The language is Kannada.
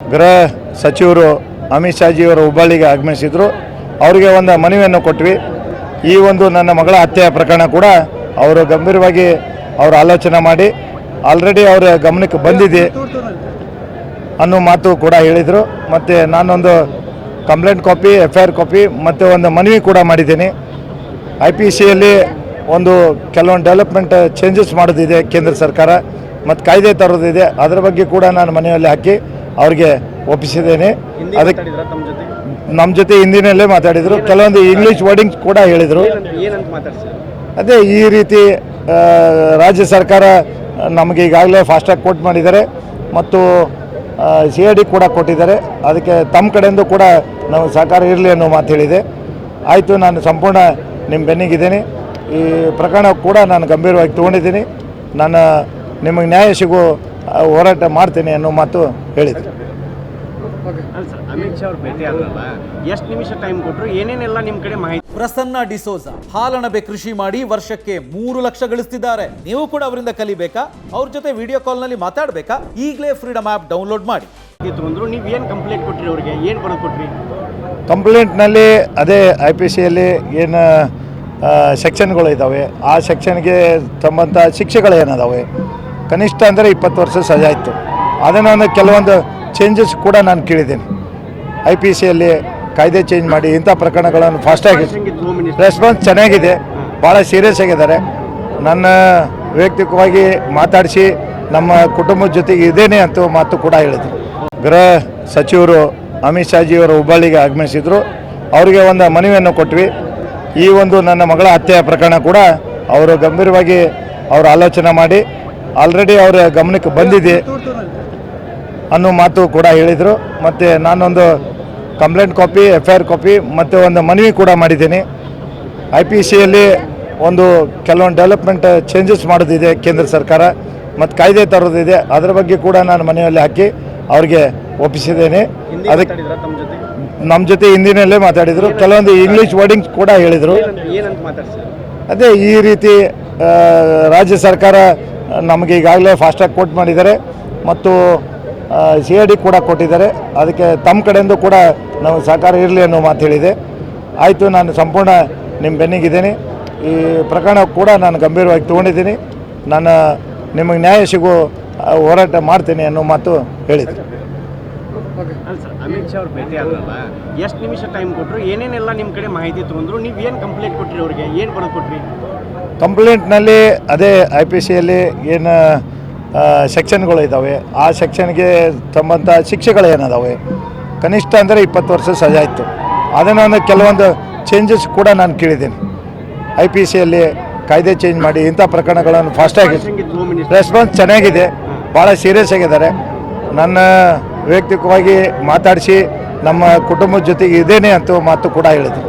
ಗೃಹ ಸಚಿವರು ಅಮಿತ್ ಶಾಜಿಯವರು ಹುಬ್ಬಳ್ಳಿಗೆ ಆಗಮಿಸಿದ್ರು. ಅವರಿಗೆ ಒಂದು ಮನವಿಯನ್ನು ಕೊಟ್ವಿ. ಈ ಒಂದು ನನ್ನ ಮಗಳ ಹತ್ಯೆಯ ಪ್ರಕರಣ ಕೂಡ ಅವರು ಗಂಭೀರವಾಗಿ ಅವರು ಆಲೋಚನೆ ಮಾಡಿ ಆಲ್ರೆಡಿ ಅವರ ಗಮನಕ್ಕೆ ಬಂದಿದೆ ಅನ್ನೋ ಮಾತು ಕೂಡ ಹೇಳಿದರು. ಮತ್ತು ನಾನೊಂದು complaint copy F I R copy ಮತ್ತು ಒಂದು ಮನವಿ ಕೂಡ ಮಾಡಿದ್ದೀನಿ. ಐ ಪಿ ಸಿಯಲ್ಲಿ ಒಂದು ಕೆಲವೊಂದು ಡೆವಲಪ್ಮೆಂಟ್ ಚೇಂಜಸ್ ಮಾಡೋದಿದೆ ಕೇಂದ್ರ ಸರ್ಕಾರ. ಮತ್ತು ಕಾಯ್ದೆ ತರೋದಿದೆ. ಅದರ ಬಗ್ಗೆ ಕೂಡ ನಾನು ಮನೆಯಲ್ಲಿ ಹಾಕಿ ಅವ್ರಿಗೆ ಒಪ್ಪಿಸಿದ್ದೇನೆ. ಅದಕ್ಕೆ ನಮ್ಮ ಜೊತೆ? ಹಿಂದಿನಲ್ಲೇ ಮಾತಾಡಿದರು. ಕೆಲವೊಂದು ಇಂಗ್ಲೀಷ್ ವರ್ಡಿಂಗ್ಸ್ ಕೂಡ ಹೇಳಿದರು. ಅದೇ ಈ ರೀತಿ ರಾಜ್ಯ ಸರ್ಕಾರ ನಮಗೆ ಈಗಾಗಲೇ ಫಾಸ್ಟ್ಯಾಗ್ ಕೋಟ್ ಮಾಡಿದ್ದಾರೆ ಮತ್ತು ಸಿ ಐ ಡಿ ಕೂಡ ಕೊಟ್ಟಿದ್ದಾರೆ. ಅದಕ್ಕೆ ತಮ್ಮ ಕಡೆಯಿಂದ ಕೂಡ ನಾವು ಸಹಕಾರ ಇರಲಿ ಅನ್ನೋ ಮಾತು ಹೇಳಿದೆ. ಆಯಿತು ನಾನು ಸಂಪೂರ್ಣ ನಿಮ್ಮ ಬೆನ್ನಿಗಿದ್ದೀನಿ. ಈ ಪ್ರಕರಣ ಕೂಡ ನಾನು ಗಂಭೀರವಾಗಿ ತೊಗೊಂಡಿದ್ದೀನಿ. ನಾನು ನಿಮಗೆ ನ್ಯಾಯ ಸಿಗೋ ಹೋರಾಟ ಮಾಡ್ತೀನಿ ಅನ್ನೋ ಮಾತು ಹೇಳಿದೆ ಅಲ್ ಸರ್ ಅಮಿತ್ ಶಾ ಅವ್ರು ಭೇಟಿ ಎಷ್ಟು ನಿಮಿಷ ಟೈಮ್ ಕೊಟ್ಟರು ಏನೇನೆಲ್ಲ ನಿಮ್ಮ ಕಡೆ ಮಾಹಿತಿ ಪ್ರಸನ್ನ ಡಿಸೋಜ ಹಾಲಣಬೆ ಕೃಷಿ ಮಾಡಿ ವರ್ಷಕ್ಕೆ ಮೂರು ಲಕ್ಷ ಗಳಿಸ್ತಿದ್ದಾರೆ. ನೀವು ಕೂಡ ಅವರಿಂದ ಕಲಿಬೇಕಾ? ಅವ್ರ ಜೊತೆ ವಿಡಿಯೋ ಕಾಲ್ನಲ್ಲಿ ಮಾತಾಡಬೇಕಾ? ಈಗಲೇ ಫ್ರೀಡಮ್ ಆ್ಯಪ್ ಡೌನ್ಲೋಡ್ ಮಾಡಿ. ಇತ್ತು ಅಂದ್ರು ನೀವು ಏನು ಕಂಪ್ಲೇಂಟ್ ಕೊಟ್ರಿ ಅವ್ರಿಗೆ? ಏನು ಬರೆದು ಕೊಟ್ರಿ? ಕಂಪ್ಲೇಂಟ್ನಲ್ಲಿ ಅದೇ ಐ ಪಿ ಸಿಯಲ್ಲಿ ಏನು ಸೆಕ್ಷನ್ಗಳು ಇದಾವೆ. ಆ ಸೆಕ್ಷನ್ಗೆ ತಮ್ಮಂತ ಶಿಕ್ಷೆಗಳು ಏನಾದವೆ ಕನಿಷ್ಠ ಅಂದರೆ ಇಪ್ಪತ್ತು ವರ್ಷ ಸಜಾ ಇತ್ತು. ಅದನ್ನು ಕೆಲವೊಂದು ಚೇಂಜಸ್ ಕೂಡ ನಾನು ಕೇಳಿದ್ದೀನಿ. ಐ ಪಿ ಸಿಯಲ್ಲಿ ಕಾಯ್ದೆ ಚೇಂಜ್ ಮಾಡಿ ಇಂಥ ಪ್ರಕರಣಗಳನ್ನು ಫಾಸ್ಟಾಗಿ ರೆಸ್ಪಾನ್ಸ್ ಚೆನ್ನಾಗಿದೆ. ಭಾಳ ಸೀರಿಯಸ್ ಆಗಿದ್ದಾರೆ. ನನ್ನ ವೈಯಕ್ತಿಕವಾಗಿ ಮಾತಾಡಿಸಿ ನಮ್ಮ ಕುಟುಂಬದ ಜೊತೆಗೆ ಇದೇನೆ ಅಂತ ಮಾತು ಕೂಡ ಹೇಳಿದರು. ಗೃಹ ಸಚಿವರು ಅಮಿತ್ ಶಾಜಿಯವರು ಹುಬ್ಬಳ್ಳಿಗೆ ಆಗಮಿಸಿದ್ರು. ಅವರಿಗೆ ಒಂದು ಮನವಿಯನ್ನು ಕೊಟ್ವಿ. ಈ ಒಂದು ನನ್ನ ಮಗಳ ಹತ್ಯೆಯ ಪ್ರಕರಣ ಕೂಡ ಅವರು ಗಂಭೀರವಾಗಿ ಅವರು ಆಲೋಚನೆ ಮಾಡಿ. ಆಲ್ರೆಡಿ ಅವರ ಗಮನಕ್ಕೆ ಬಂದಿದೆ. ಅನ್ನೋ ಮಾತು ಕೂಡ ಹೇಳಿದರು. ಮತ್ತು ನಾನೊಂದು complaint copy F I R copy ಮತ್ತು ಒಂದು ಮನವಿ ಕೂಡ ಮಾಡಿದ್ದೀನಿ. ಐ ಪಿ ಸಿಯಲ್ಲಿ ಒಂದು ಕೆಲವೊಂದು ಡೆವಲಪ್ಮೆಂಟ್ ಚೇಂಜಸ್ ಮಾಡೋದಿದೆ ಕೇಂದ್ರ ಸರ್ಕಾರ. ಮತ್ತು ಕಾಯ್ದೆ ತರೋದಿದೆ ಅದರ ಬಗ್ಗೆ ಕೂಡ ನಾನು ಮನೆಯಲ್ಲಿ ಹಾಕಿ ಅವ್ರಿಗೆ ಒಪ್ಪಿಸಿದ್ದೇನೆ. ಅದಕ್ಕೆ ನಮ್ಮ ಜೊತೆ? ಹಿಂದಿನಲ್ಲೇ ಮಾತಾಡಿದರು. ಕೆಲವೊಂದು ಇಂಗ್ಲೀಷ್ ವರ್ಡಿಂಗ್ಸ್ ಕೂಡ ಹೇಳಿದರು. ಅದೇ ಈ ರೀತಿ ರಾಜ್ಯ ಸರ್ಕಾರ ನಮಗೆ ಈಗಾಗಲೇ ಫಾಸ್ಟ್ಯಾಗ್ ಕೋಟ್ ಮಾಡಿದ್ದಾರೆ. ಮತ್ತು ಸಿ ಐ ಡಿ ಕೂಡ ಕೊಟ್ಟಿದ್ದಾರೆ. ಅದಕ್ಕೆ ತಮ್ಮ ಕಡೆಯಿಂದ ಕೂಡ ನಾವು ಸಹಕಾರ ಇರಲಿ ಅನ್ನೋ ಮಾತು ಹೇಳಿದೆ. ಆಯಿತು ನಾನು ಸಂಪೂರ್ಣ ನಿಮ್ಮ ಬೆನ್ನಿಗಿದ್ದೀನಿ. ಈ ಪ್ರಕರಣ ಕೂಡ ನಾನು ಗಂಭೀರವಾಗಿ ತೊಗೊಂಡಿದ್ದೀನಿ. ನಾನು ನಿಮಗೆ ನ್ಯಾಯ ಸಿಗೋ ಹೋರಾಟ ಮಾಡ್ತೀನಿ ಅನ್ನೋ ಮಾತು ಹೇಳಿದೆ. ಅಮಿತ್ ಶಾ ಅವ್ರು ಭೇಟಿ ಎಷ್ಟು ನಿಮಿಷ ಟೈಮ್ ಕೊಟ್ಟರು ಏನೇನೆಲ್ಲ ನಿಮ್ಮ ಕಡೆ ಮಾಹಿತಿ ತೊಗೊಂಡ್ರು ನೀವು ಏನು ಕಂಪ್ಲೇಂಟ್ ಕೊಟ್ಟಿರಿ ಅವ್ರಿಗೆ? ಏನು ಬರೆದು ಕೊಟ್ರಿ? ಕಂಪ್ಲೇಂಟ್ನಲ್ಲಿ ಅದೇ ಐ ಪಿ ಸಿಯಲ್ಲಿ ಏನು ಸೆಕ್ಷನ್ಗಳು ಇದ್ದಾವೆ ಆ ಸೆಕ್ಷನ್ಗೆ ತಮ್ಮಂಥ ಶಿಕ್ಷೆಗಳು ಏನಿದಾವೆ? ಕನಿಷ್ಠ ಅಂದರೆ ಇಪ್ಪತ್ತು ವರ್ಷ ಸಜಾ ಇತ್ತು ಅದನ್ನು ಕೆಲವೊಂದು ಚೇಂಜಸ್ ಕೂಡ ನಾನು ಕೇಳಿದ್ದೀನಿ. ಐ ಪಿ ಸಿಯಲ್ಲಿ ಕಾಯ್ದೆ ಚೇಂಜ್ ಮಾಡಿ ಇಂಥ ಪ್ರಕರಣಗಳನ್ನು ಫಾಸ್ಟಾಗಿ ರೆಸ್ಪಾನ್ಸ್ ಚೆನ್ನಾಗಿದೆ. ಭಾಳ ಸೀರಿಯಸ್ ಆಗಿದ್ದಾರೆ. ನನ್ನ ವೈಯಕ್ತಿಕವಾಗಿ ಮಾತಾಡಿಸಿ ನಮ್ಮ ಕುಟುಂಬದ ಜೊತೆಗೆ ಇದೇನೆ ಅಂತ ಮಾತು ಕೂಡ ಹೇಳಿದರು.